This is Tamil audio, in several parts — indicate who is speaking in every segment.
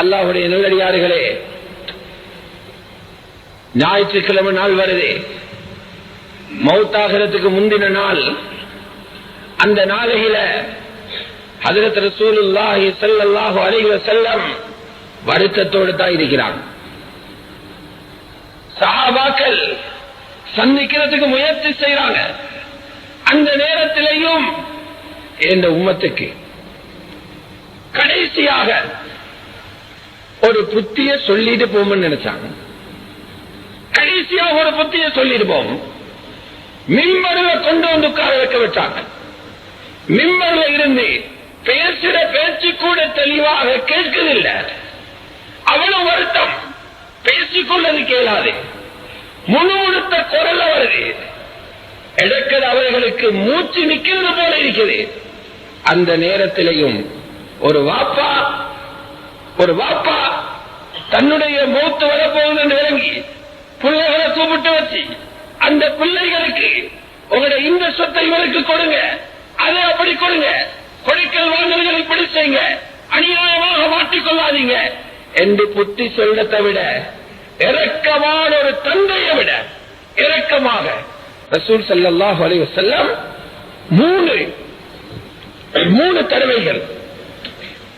Speaker 1: அல்லாஹுடைய நல்லடியார்களே ஞாயிற்றுக்கிழமை நாள் வருது. மௌத்தாகிறதுக்கு முந்தின நாள். அந்த நாளையில ஹதரத் ரசூலுல்லாஹி ஸல்லல்லாஹு அலைஹி செல்லம் வருத்தத்தோடு தான் இருக்கிறாங்க. சஹாபாக்கள் சந்திக்கிறதுக்கு முயற்சி செய்யறாங்க அந்த நேரத்திலையும் இந்த உம்மத்துக்கு கடைசியாக ஒரு புத்திய சொல்லிட்டு போகும்னு நினைச்சாங்க. கடைசியா ஒரு புத்திய சொல்லிட்டு போகும். மிம்பருல கொண்டு வந்து உட்கார வைக்க வச்சாங்க மிம்பர்ல இருந்து பேசுற பேச்சு கூட தெளிவாக கேட்கவில்லை. அவ்வளவு வருத்தம். பேசிக்கொள்ளது கேளாது. முழுமுழுத்த குரல் வருது எடுக்கிறது அவர்களுக்கு மூச்சு நிக்கிறது போல இருக்குது அந்த நேரத்திலையும் ஒரு வாப்பா ஒரு வாப்பா தன்னுடைய மூத்து வரப்போகுது என்று விளங்கி பிள்ளைகளை கூப்பிட்டு வச்சு அந்த பிள்ளைகளுக்கு உங்களுடைய இந்த சொத்தை இவருக்கு கொடுங்க. அதை அப்படி கொடுங்க. கொடுக்கல் வாங்கல்கள் இப்படி செய்யுங்க. அநியாயமாக மாற்றிக்கொள்ளாதீங்க என்று புத்தி சொல்லத்தை விட இரக்கமான ஒரு தந்தையை விட இரக்கமாக ரசூல் ஸல்லல்லாஹு அலைஹி செல்லம் மூணு மூணு தடவைகள்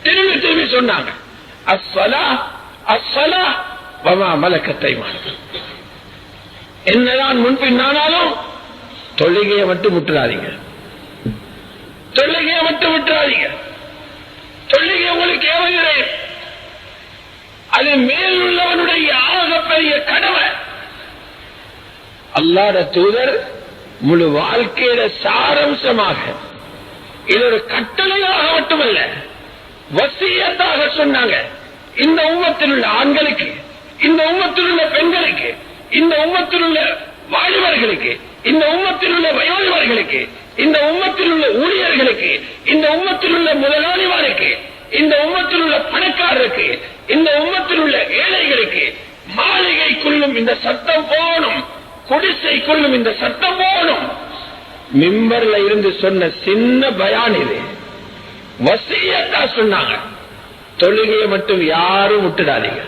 Speaker 1: திரும்பி திரும்பி சொன்னாங்க. வமா மலக்கத்தை என்னதான் முன்பின்னானாலும் தொழுகையை மட்டும் விட்டுறாதீங்க. தொழுகையை மட்டும் விட்டுறாதீங்க. தொழுகை உங்களுக்கு ஏவுகிறேன். அது மேல் உள்ளவனுடைய ஆகப்பெரிய கடமை அல்லாத தூதர் முழு வாழ்க்கையில சாரம்சமாக இது ஒரு கட்டளையாக மட்டுமல்ல வசியத்தாக சொன்னாங்க. இந்த உம்மத்தில் உள்ள ஆண்களுக்கு இந்த உம்மத்தில் உள்ள பெண்களுக்கு இந்த உம்மத்தில் உள்ள வாலிபர்களுக்கு இந்த உம்மத்தில் உள்ள வயோதிபர்களுக்கு இந்த உம்மத்தில் உள்ள ஊழியர்களுக்கு இந்த உம்மத்தில் உள்ள முதலாளிமாருக்கு இந்த உம்மத்தில் உள்ள பணக்காரருக்கு இந்த உம்மத்தில் உள்ள ஏழைகளுக்கு மாளிகைக்குள்ளும் இந்த சட்டம் குடிசை குடிசைக்குள்ளும் இந்த சட்டம் போனும் மிம்பர்ல இருந்து சொன்ன சின்ன பயான் இது. வசியத்தா சொன்னாங்க. தொழுகையை மட்டும் யாரும் விட்டுடாதீங்க.